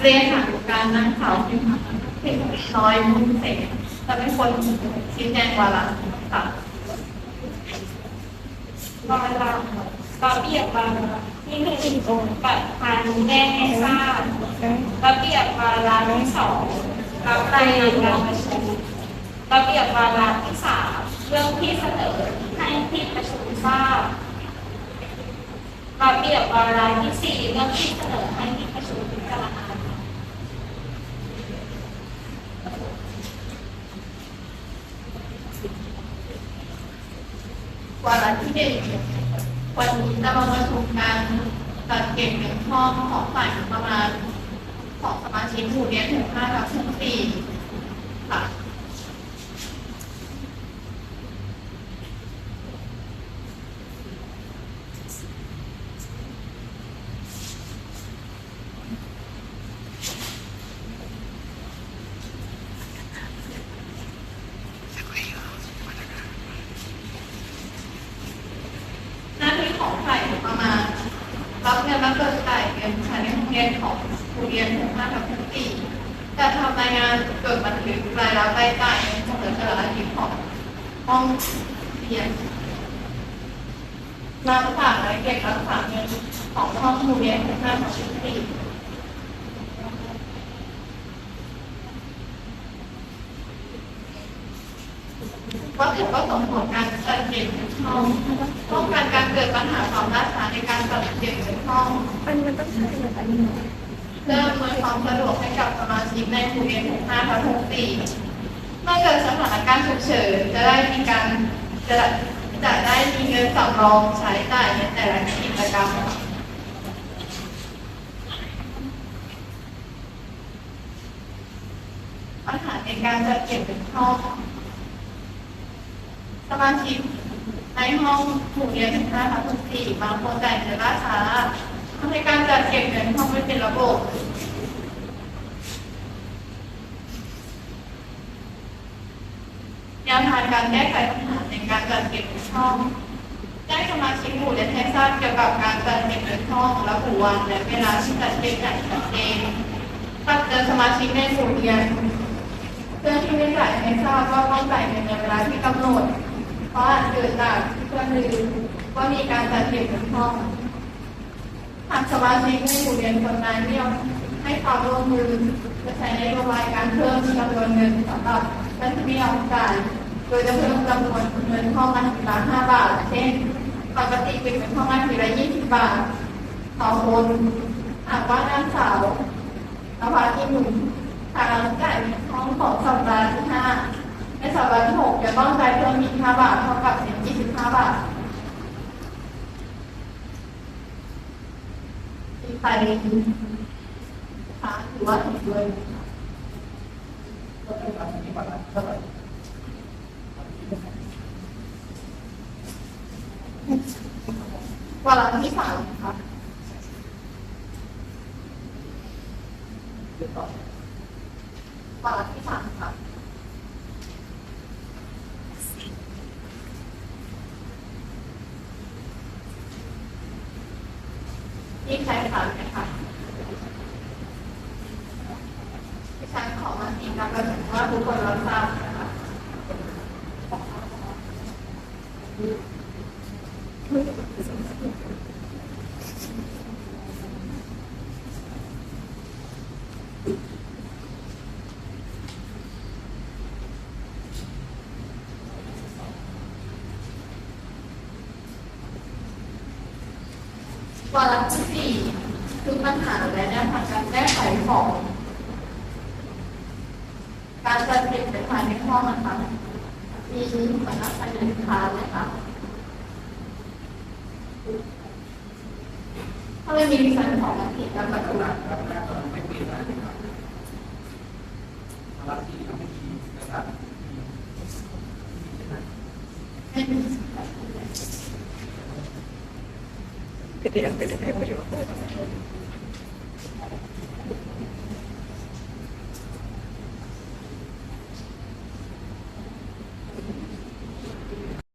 เรียนถามการนั่งเขาที่น้อยมุ่งเสกจะเป็นคนชี้แจงวาระค่ะวาระระเบียบวาระที่หนึ่งประธานแจ้งให้ทราบระเบียบวาระที่สองรับรายงานการประชุมระเบียบวาระที่สามเรื่องที่เสนอให้ที่ประชุมทราบ ระเบียบวาระที่สี่เรื่องที่เสนอให้ที่ประชุมพิจารณาวาระที่หนึ่งวันนี้จะมาประชุมการจัดเก็บเงินห้องของฝ่ายประมาณของสมาชิกหมู่เรียถึงห้าทับทั้งสี่ค่ะ หน้าที่ของฝ่ายงบประมาณ จะมาเบิกจ่ายเงินภายในห้องเรียนของผู้เรียนถึงห้าทับทั้งสี่จะทำรายงานเกิดบันทึกรายรับรายจ่ายเงินเฉลี่ยแต่ละอาทิตย์ของห้องเรียนรักษาและเก็บรักษาเงินของห้องผู้เรียนถึงห้าทับทั้งสี่ วัตถุประสงค์ของการจัดเก็บเงินห้องป้องกันการเกิดปัญหาความล่าช้าในการจัดเก็บเงินห้องมันมันต้องใช้แบบนี้เพื่ออำนวยความสะดวกให้กับสมาชิกในหมู่เรียนทุก5ทับ64เมื่อเกิดสถานการณ์ฉุกเฉินจะได้มีการจะจะได้มีเงินสำรองใช้จ่ายในแต่ละกิจกรรมปัญหาในการจัดเก็บเงินห้อง สมาชิกในห้องหมู่เรียนถึง5ทับ64บางคนจ่ายเงินล่าช้าทำให้การจัดเก็บเงินห้องไม่เป็นระบบแนวทางการแก้ไขปัญหาในการจัดเก็บเงินห้องแจ้สมาชิกหมู่เรียนให้ทราบเกี่ยวกับการจัดเก็บเงินห้องและผู้วันและเวลาที่จัดเก็บอย่างชัดเจนตักเตือนสมาชิกในหมู่เรียนเพื่อที่ไม่จ่ายให้ทราบว่าต้องจ่ายเงินในเวลาที่กำหนด เพราะอาจเกิดจากเพื่อนลืมว่ามีการจัดเก็บเงินห้องหากสมาชิกในหมู่เรียนคนนั้นไม่ยอมให้ความร่วมมือจะใช้นโยบายการเพิ่มจำนวนเงินสำหรับท่านที่ไม่ยอมจ่ายโดยจะเพิ่มจำนวนเงินห้องละทีละห้าบาท เช่นปกติเป็นเงินห้องละทีละยี่สิบบาท ต่อคนหากว่านางสาวนภาที่หนึ่งทางจ่ายห้องของสัปดาห์ที่ห้า ในสัปดาห์ที่หกจะต้องจ่ายเพิ่มอีกห้าบาทเท่ากับเป็นยี่สิบห้าบาทมีใครคะหรือว่าเห็นด้วยไหมคะวาระที่สามนะคะวาระที่สามค่ะ มีใครถามนะคะที่ฉันขอมาทีการประชุมว่าทุกคนรับทราบนะคะ วาระที่สี่คือปัญหาและแนวทางการแก้ไขของการจัดเก็บภายในห้องนะคะมีสำนักงานสินค้าไหมคะถ้าไม่มีดิฉันขอมาติการประชุมให้มีเป็นอย่างเป็น ペペペペペ